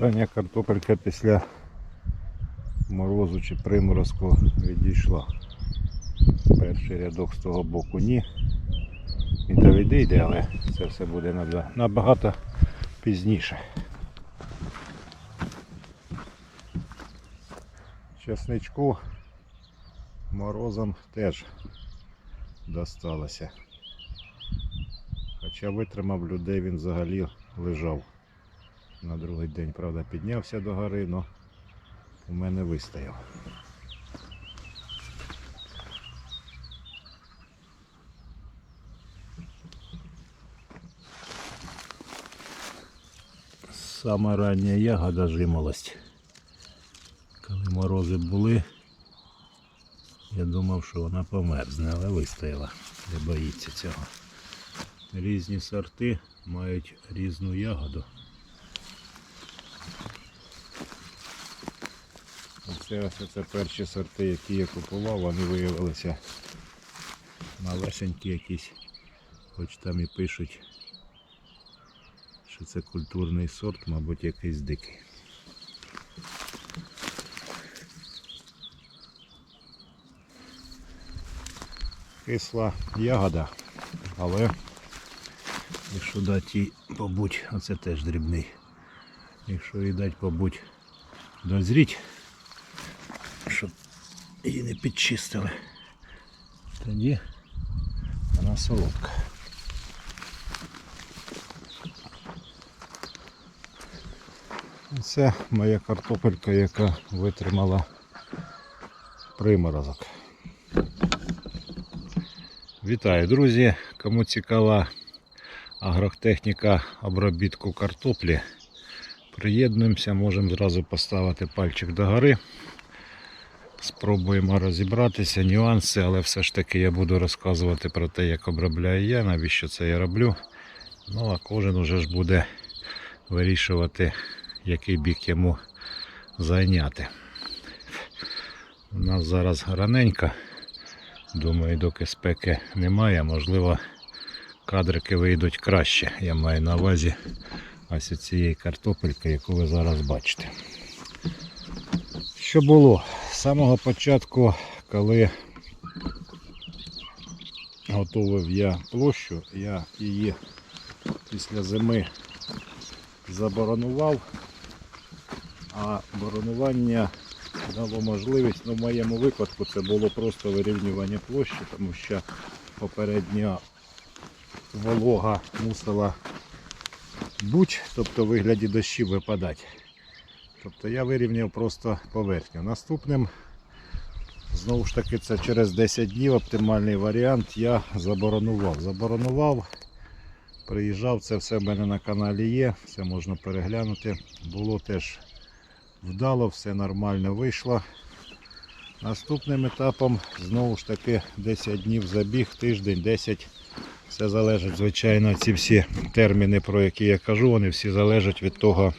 Рання картопелька після морозу чи приморозку відійшла. Перший рядок з того боку ні. Він то відійде, але це все буде набагато пізніше. Часничку морозом теж досталося. Хоча витримав людей, він взагалі лежав на другий день. Правда, піднявся до гори, але у мене вистояв. Сама рання ягода жимолость. Коли морози були, я думав, що вона померзне, але вистояла. Не боїться цього. Різні сорти мають різну ягоду. Оце ось це перші сорти, які я купував, вони виявилися малесенькі якісь, хоч там і пишуть, що це культурний сорт, мабуть, якийсь дикий. Кисла ягода, але якщо дати їй побудь, оце теж дрібний. Якщо їй дати побудь дозріть, її не підчистили, тоді вона солодка. Це моя картопелька, яка витримала приморозок. Вітаю, друзі! Кому цікава агротехніка обробітку картоплі, приєднуємося, можемо зразу поставити пальчик до Спробуємо розібратися, нюанси, але все ж таки я буду розказувати про те, як обробляю я, навіщо це я роблю. Ну а кожен уже ж буде вирішувати, який бік йому зайняти. У нас зараз раненько. Думаю, доки спеки немає, можливо, кадрики вийдуть краще. Я маю на увазі ось цієї картопельки, яку ви зараз бачите. Що було? Самого початку, коли готував я площу, я її після зими заборонував, а боронування дало можливість, ну в моєму випадку це було просто вирівнювання площі, тому що попередня волога мусила будь, тобто в вигляді дощів випадати. Тобто я вирівняв просто поверхню. Наступним, знову ж таки, це через 10 днів оптимальний варіант я заборонував. Заборонував, приїжджав, це все в мене на каналі є, все можна переглянути. Було теж вдало, все нормально вийшло. Наступним етапом знову ж таки 10 днів забіг, тиждень, 10. Все залежить, звичайно, ці всі терміни, про які я кажу, вони всі залежать від того,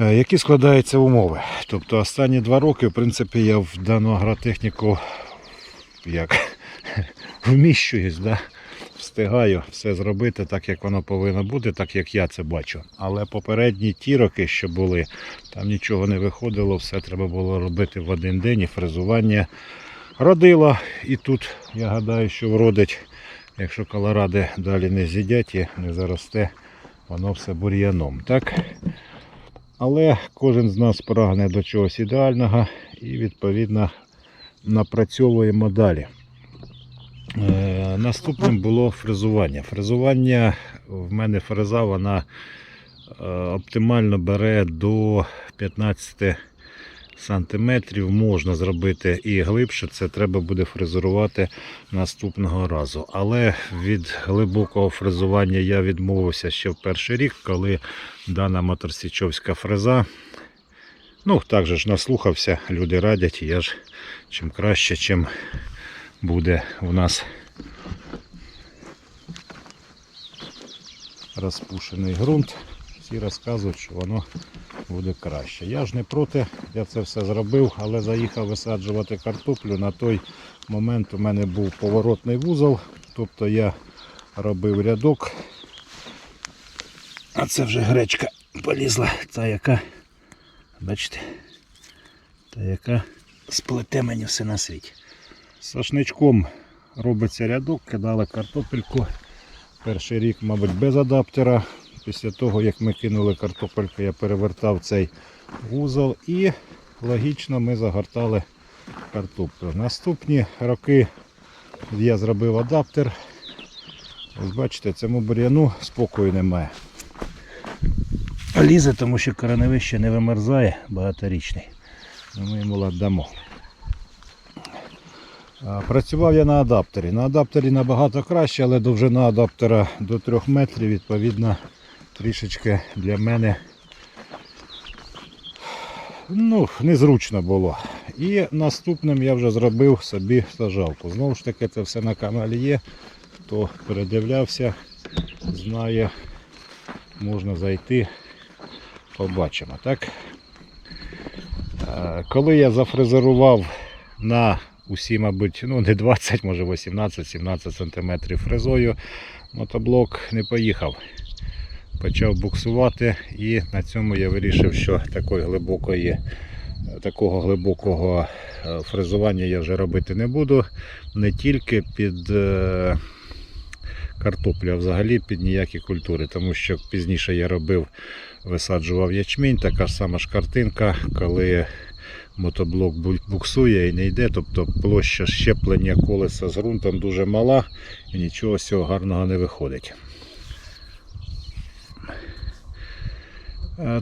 які складаються умови. Тобто останні два роки, в принципі, я в дану агротехніку як вміщуюсь, да? встигаю все зробити так, як воно повинно бути, так як я це бачу. Але попередні ті роки, що були, там нічого не виходило, все треба було робити в один день і фрезування родило. І тут я гадаю, що вродить, якщо колоради далі не з'їдять і не заросте, воно все бур'яном. Так? Але кожен з нас прагне до чогось ідеального і відповідно напрацьовуємо далі. Е, Наступним було фрезування. Фрезування в мене фреза вона е, оптимально бере до 15 сантиметрів. Можна зробити і глибше, це треба буде фрезерувати наступного разу. Але від глибокого фрезування я відмовився ще в перший рік, коли дана моторсічовська фреза. Ну, так же ж наслухався, люди радять, я ж чим краще, чим буде у нас розпушений ґрунт. Всі розказують, що воно буде краще. Я ж не проти, я це все зробив, але заїхав висаджувати картоплю. На той момент у мене був поворотний вузол, тобто я робив рядок. А це вже гречка полізла та яка, бачите, та яка сплете мені все на світі. Сашничком робиться рядок, кидали картопельку. Перший рік, мабуть, без адаптера. Після того, як ми кинули картопельку, я перевертав цей вузол і логічно ми загортали картоплю. Наступні роки я зробив адаптер. Ось бачите, цьому бур'яну спокою немає. Лізе, тому що кореневище не вимерзає, багаторічний. Ми йому лад дамо. Працював я на адаптері. На адаптері набагато краще, але довжина адаптера до 3 метрів, відповідно, трішечки для мене ну, незручно було. І наступним я вже зробив собі сажалку. Знову ж таки, це все на каналі є. Хто передивлявся, знає, можна зайти, побачимо. Так? Е, Коли я зафрезерував на усі, мабуть, ну не 20, може 18-17 см фрезою, мотоблок не поїхав. Почав буксувати і на цьому я вирішив, що такої глибокої, такого глибокого е, фрезування я вже робити не буду. Не тільки під е, картоплю, а взагалі під ніякі культури. Тому що пізніше я робив, висаджував ячмінь, така ж сама ж картинка, коли мотоблок буксує і не йде, тобто площа щеплення колеса з ґрунтом дуже мала і нічого з цього гарного не виходить.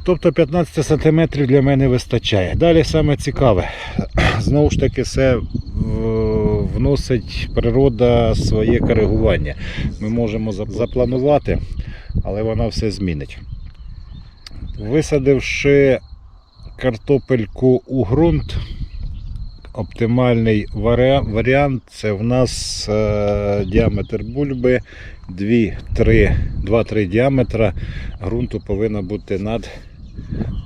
Тобто 15 см для мене вистачає. Далі саме цікаве. Знову ж таки, все е, вносить природа своє коригування. Ми можемо запланувати, але вона все змінить. Висадивши картопельку у ґрунт, оптимальний варіант це в нас е, діаметр бульби 2-3 діаметра ґрунту повинно бути над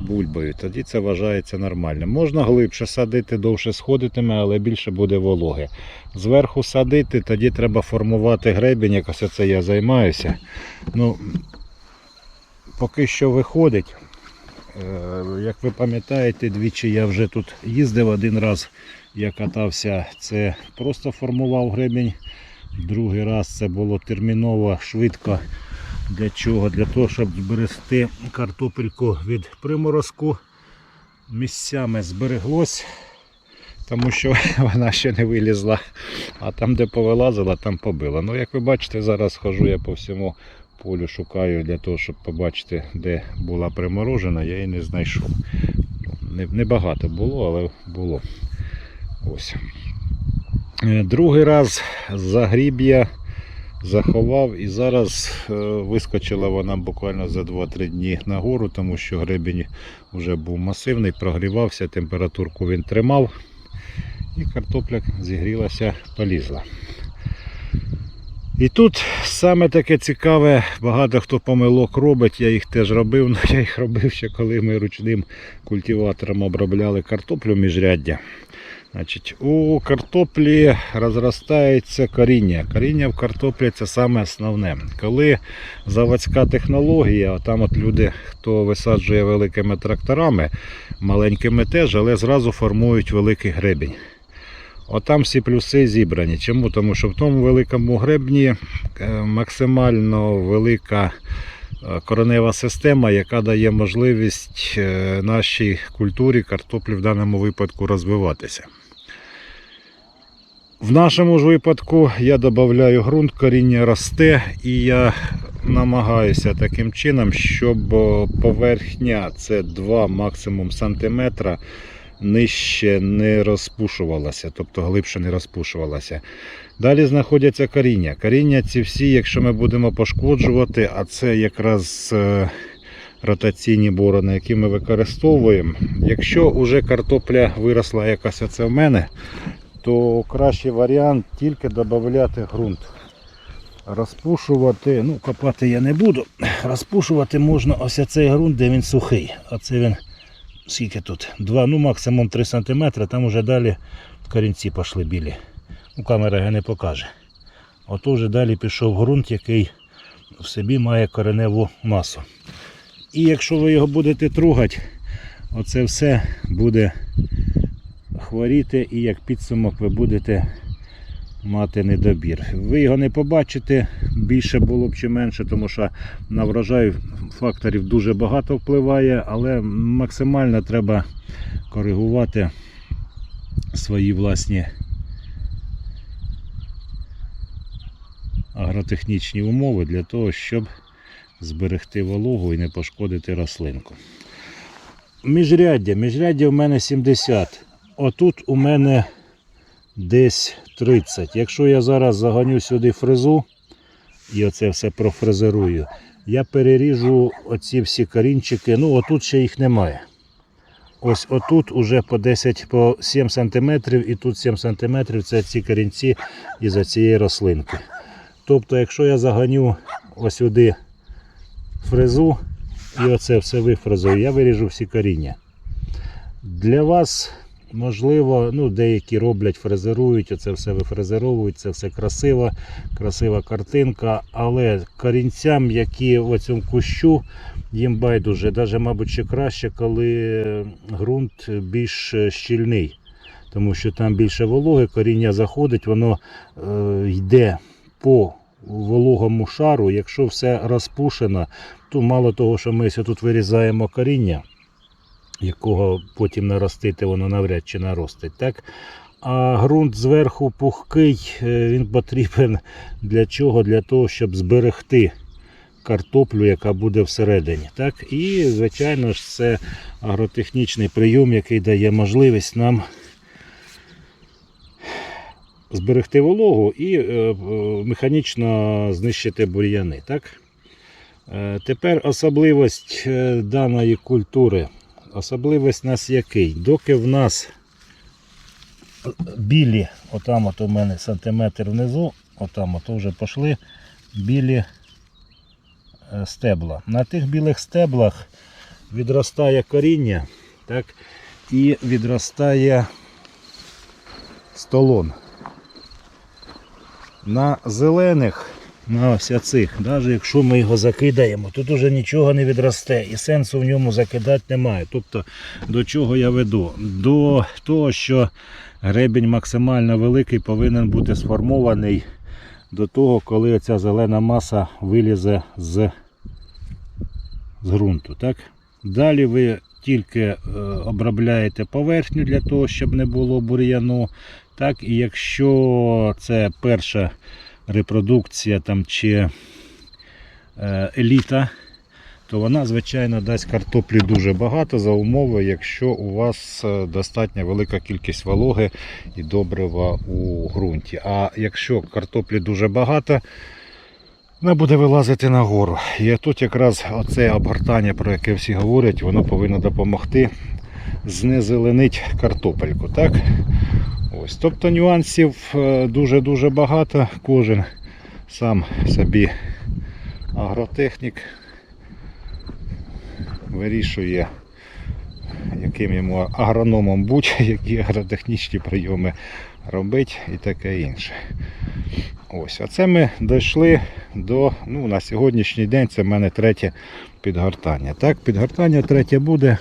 бульбою. Тоді це вважається нормальним. Можна глибше садити, довше сходитиме, але більше буде вологи. Зверху садити, тоді треба формувати гребінь, якось це я займаюся. Ну, поки що виходить. Е, Як ви пам'ятаєте, двічі я вже тут їздив один раз, я катався, це просто формував гребінь. Другий раз це було терміново, швидко. Для чого? Для того, щоб зберегти картопельку від приморозку. Місцями збереглось, тому що вона ще не вилізла. А там, де повилазила, там побила. Ну, як ви бачите, зараз хожу я по всьому полю, шукаю для того, щоб побачити, де була приморожена, я її не знайшов. Не- Небагато було, але було. Ось. Е, Другий раз загріб'я заховав і зараз е, вискочила вона буквально за 2-3 дні нагору, тому що гребінь вже був масивний, прогрівався, температурку він тримав і картопля зігрілася, полізла. І тут саме таке цікаве, багато хто помилок робить, я їх теж робив, але я їх робив ще коли ми ручним культиватором обробляли картоплю міжряддя. Значить, у картоплі розростається коріння. Коріння в картоплі це саме основне. Коли заводська технологія, там от люди, хто висаджує великими тракторами, маленькими теж, але зразу формують великий гребінь. Отам всі плюси зібрані. Чому? Тому що в тому великому гребні е, максимально велика е, коренева система, яка дає можливість е, нашій культурі картоплі в даному випадку розвиватися. В нашому ж випадку я додаю ґрунт, коріння росте і я намагаюся таким чином, щоб поверхня це 2 максимум сантиметра нижче не розпушувалася, тобто глибше не розпушувалася. Далі знаходяться коріння. Коріння ці всі, якщо ми будемо пошкоджувати, а це якраз е, ротаційні борони, які ми використовуємо. Якщо вже картопля виросла якась оце в мене, то кращий варіант тільки додати ґрунт. Розпушувати, ну копати я не буду. Розпушувати можна ось цей ґрунт, де він сухий. Оце він скільки тут? 2, ну максимум 3 см, там уже далі корінці пішли білі. Ну, камера його не покаже. Ото вже далі пішов ґрунт, який в собі має кореневу масу. І якщо ви його будете тругати, оце все буде хворіти і як підсумок ви будете мати недобір. Ви його не побачите, більше було б чи менше, тому що на врожай факторів дуже багато впливає, але максимально треба коригувати свої власні агротехнічні умови для того, щоб зберегти вологу і не пошкодити рослинку. Міжряддя. Міжряддя у мене 70. Отут у мене десь 30. Якщо я зараз заганю сюди фрезу і оце все профрезерую, я переріжу оці всі корінчики. Ну, отут ще їх немає. Ось отут уже по 10 по 7 см і тут 7 см це ці корінці із цієї рослинки. Тобто, якщо я заганю ось сюди фрезу і оце все вифрезую, я виріжу всі коріння. Для вас, можливо, ну, деякі роблять, фрезерують, оце все вифрезеровують, це все красиво, красива картинка, але корінцям, які в цьому кущу, їм байдуже, навіть, мабуть, ще краще, коли ґрунт більш щільний. Тому що там більше вологи, коріння заходить, воно е, йде по вологому шару. Якщо все розпушено, то мало того, що ми тут вирізаємо коріння, якого потім наростити, воно навряд чи наростить. Так? А ґрунт зверху пухкий, е, він потрібен для чого? Для того, щоб зберегти картоплю, яка буде всередині. Так? І, звичайно ж, це агротехнічний прийом, який дає можливість нам зберегти вологу і е, е, механічно знищити бур'яни. Тепер особливість даної культури. Особливість у нас який? Доки в нас білі, отам от у мене сантиметр внизу, отам от вже пішли білі е, стебла. На тих білих стеблах відростає коріння так, і відростає столон. На зелених, на ось цих, навіть якщо ми його закидаємо, тут уже нічого не відросте і сенсу в ньому закидати немає. Тобто до чого я веду? До того, що гребінь максимально великий повинен бути сформований до того, коли ця зелена маса вилізе з, з ґрунту. Так? Далі ви тільки е, обробляєте поверхню для того, щоб не було бур'яну. Так, і якщо це перша репродукція там, чи е, еліта, то вона, звичайно, дасть картоплі дуже багато за умови, якщо у вас е, достатньо велика кількість вологи і добрива у ґрунті. А якщо картоплі дуже багато, вона буде вилазити нагору. І тут якраз оце обгортання, про яке всі говорять, воно повинно допомогти знезеленити картопельку. Так? Ось. Тобто нюансів е, дуже-дуже багато. Кожен сам собі агротехнік вирішує, яким йому агрономом бути, які агротехнічні прийоми робити і таке інше. Ось, Оце ми дійшли до, ну, на сьогоднішній день це в мене третє підгортання. Так, підгортання третє буде.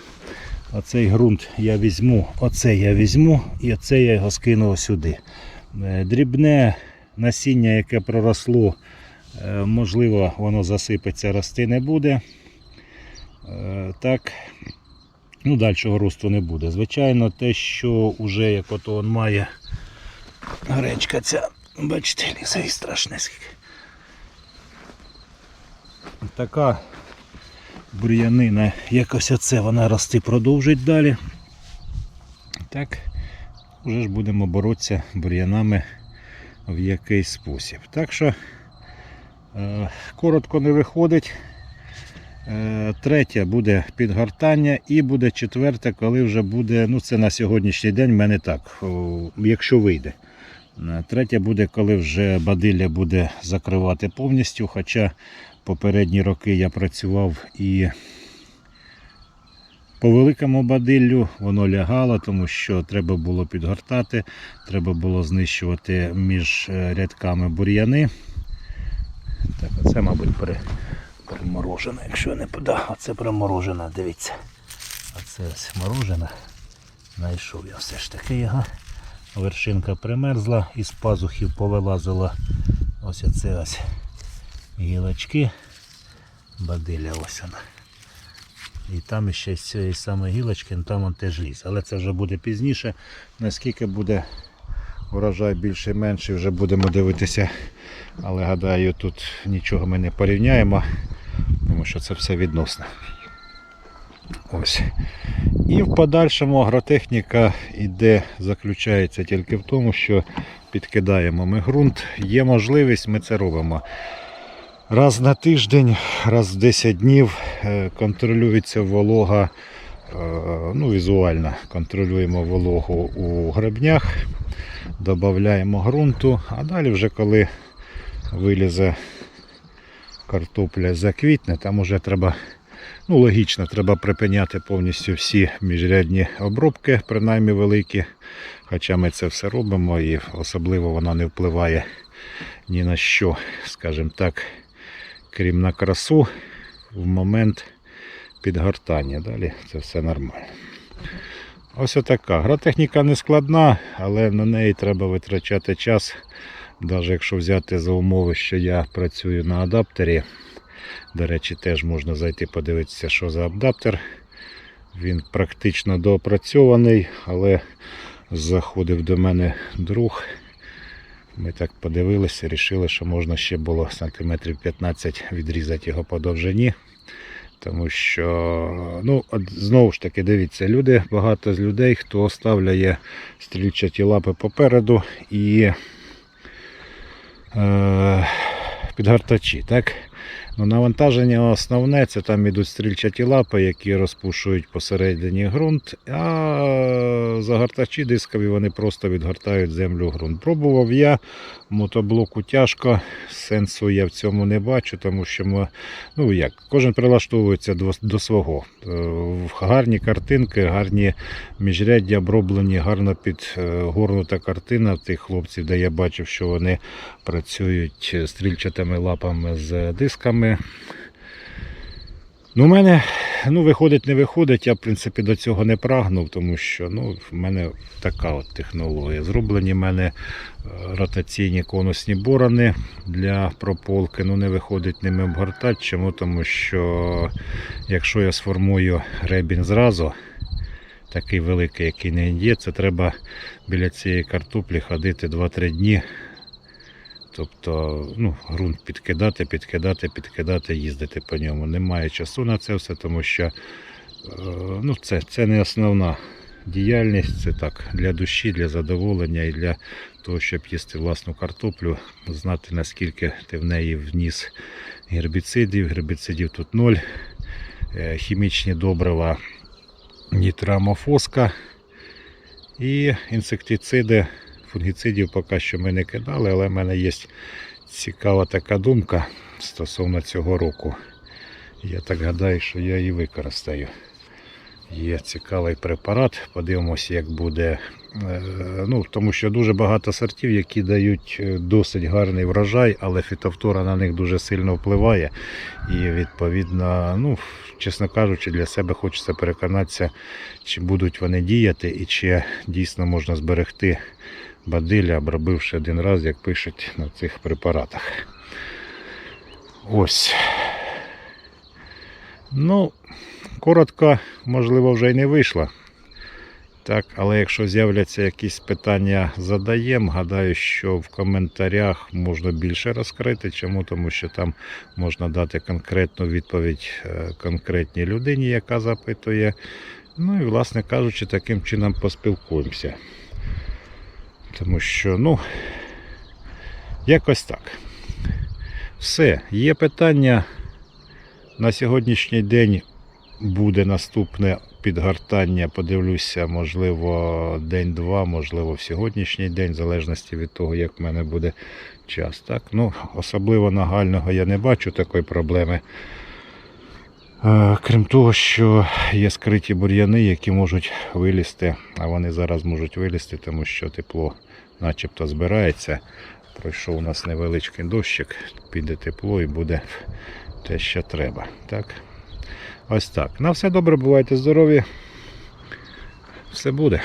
Оцей ґрунт я візьму, оце я візьму і оце я його скину сюди. Е, Дрібне насіння, яке проросло, е, можливо, воно засипеться, рости не буде. Е, Так, ну, дальшого росту не буде. Звичайно, те, що вже як ото он має гречка ця, бачите, лізе і страшне. Така бур'янина, якось оце вона рости продовжить далі. Так, вже ж будемо боротися бур'янами в якийсь спосіб. Так що е, коротко не виходить. Е, Третє буде підгортання і буде четверте, коли вже буде, ну це на сьогоднішній день в мене так, якщо вийде. Е, Третє буде, коли вже бадилля буде закривати повністю. Хоча попередні роки я працював і по великому бадиллю воно лягало, тому що треба було підгортати, треба було знищувати між е, рядками бур'яни. Так, оце, мабуть, пере, Приморожена, якщо не подав. Оце приморожена, дивіться. Оце ось морожена. Знайшов я все ж таки його. Вершинка примерзла, із пазухів повилазила ось оце ось гілочки. Бадиля ось вона. І там ще з цієї самої гілочки, ну, там он теж ліс. Але це вже буде пізніше. Наскільки буде урожай більше менший, вже будемо дивитися. Але гадаю, тут нічого ми не порівняємо, тому що це все відносно. Ось. І в подальшому агротехніка іде, заключається тільки в тому, що підкидаємо ми ґрунт. Є можливість, ми це робимо. Раз на тиждень, раз в 10 днів е, контролюється волога, е, ну, візуально контролюємо вологу у гребнях, додаємо ґрунту, а далі вже коли вилізе картопля заквітне, там уже треба, ну логічно, треба припиняти повністю всі міжрядні обробки, принаймні великі. Хоча ми це все робимо і особливо вона не впливає ні на що, скажімо так, крім на красу в момент підгортання. Далі це все нормально. Ось отака. Гратехніка не складна, але на неї треба витрачати час. Навіть якщо взяти за умови, що я працюю на адаптері. До речі, теж можна зайти подивитися, що за адаптер. Він практично доопрацьований, але заходив до мене друг. Ми так подивилися, вирішили, що можна ще було сантиметрів 15 відрізати його по довжині. Тому що, ну, от знову ж таки, дивіться, люди, багато з людей, хто оставляє стрільчаті лапи попереду і е, підгортачі. Так? Ну, навантаження основне це там ідуть стрільчаті лапи, які розпушують посередині ґрунт, а загортачі дискові вони просто відгортають землю ґрунт. Пробував я, мотоблоку тяжко, сенсу я в цьому не бачу, тому що ми, ну як, кожен прилаштовується до, до свого. Е, Гарні картинки, гарні міжряддя оброблені, гарно підгорнута картина тих хлопців, де я бачив, що вони працюють стрільчатими лапами з дисками. Ну, у мене ну, виходить, не виходить. Я, в принципі, до цього не прагнув, тому що ну, в мене така от технологія. Зроблені в мене е, ротаційні конусні борони для прополки. Ну, не виходить ними обгортати. Чому? Тому що якщо я сформую гребінь зразу, такий великий, який не є, це треба біля цієї картоплі ходити 2-3 дні. Тобто ну, ґрунт підкидати, підкидати, підкидати, їздити по ньому. Немає часу на це все, тому що е, ну, це, це не основна діяльність, це так для душі, для задоволення і для того, щоб їсти власну картоплю, знати наскільки ти в неї вніс гербіцидів. Гербіцидів тут ноль, е, хімічні добрива, нітрамофоска і інсектициди фунгіцидів поки що ми не кидали, але в мене є цікава така думка стосовно цього року. Я так гадаю, що я її використаю. Є цікавий препарат, подивимося, як буде. Е, Ну, Тому що дуже багато сортів, які дають е, досить гарний врожай, але фітофтора на них дуже сильно впливає. І відповідно, ну, чесно кажучи, для себе хочеться переконатися, чи будуть вони діяти і чи дійсно можна зберегти бадиля, обробивши один раз, як пишуть на цих препаратах. Ось. Ну, коротко, можливо, вже й не вийшло. Так, але якщо з'являться якісь питання, задаємо. Гадаю, що в коментарях можна більше розкрити. Чому? Тому що там можна дати конкретну відповідь е, конкретній людині, яка запитує. Ну і, власне кажучи, таким чином поспілкуємося. Тому що, ну, якось так. Все, є питання. На сьогоднішній день буде наступне підгортання. Подивлюся, можливо, день-два, можливо, в сьогоднішній день, в залежності від того, як в мене буде час. Так? Ну, особливо нагального я не бачу такої проблеми. Е, Крім того, що є скриті бур'яни, які можуть вилізти, а вони зараз можуть вилізти, тому що тепло начебто збирається. Пройшов у нас невеличкий дощик, піде тепло і буде те, що треба. Так? Ось так. На все добре, бувайте здорові. Все буде.